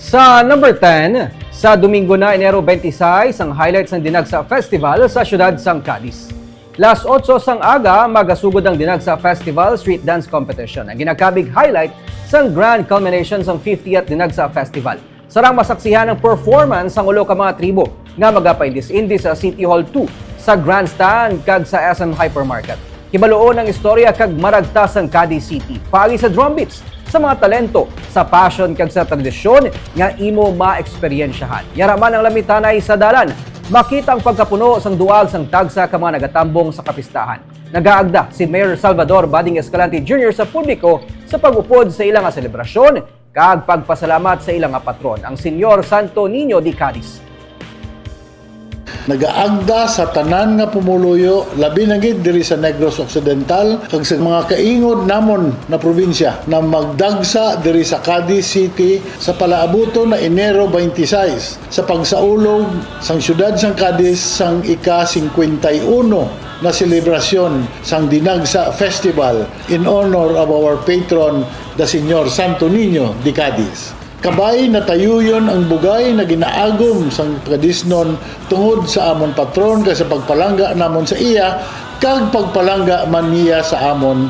Sa number 10, sa Domingo na Enero 26, ang highlights ng Dinagsa Festival sa siyudad sang Cadiz. Las 8 sang aga, magasugod ang Dinagsa Festival Street Dance Competition. Ang ginakabig highlight sang grand culmination sang 50th Dinagsa Festival. Sarang masaksihan ang performance ang ulo ka mga tribo nga magapaindis-indi sa City Hall 2 sa Grandstand kag sa SM Hypermarket. Hibaluon ang istorya kag maragtas ang Cadiz City. Pagi sa drum beats sa mga talento, sa passion kag sa tradisyon nga imo ma-eksperyensyahan. Yaraman ang lamitanay sa dalan. Makita ang pagkapuno sang dual sang tagsa ka mga nagatambong sa kapistahan. Nagaagda si Mayor Salvador Bading Escalante Jr. sa publiko sa pag-upod sa ilang selebrasyon kag pagpasalamat sa ilang patron, ang Senyor Santo Niño di Cadiz. Nagaagda sa tanan nga pumuluyo labi na gid diri sa Negros Occidental kag sa mga kaingod namon na probinsya na magdagsa diri sa Cadiz City sa palaabuto na Enero 26 sa pagsaulog sang syudad sang Cadiz sang ika 51 na selebrasyon sang Dinagsa Festival in honor of our patron the Señor Santo Niño de Cadiz. Kabay na tayuyon ang bugay na ginaagom sang kadisnon tungod sa amon patron kay sa pagpalangga namon sa iya kag pagpalangga man niya sa amon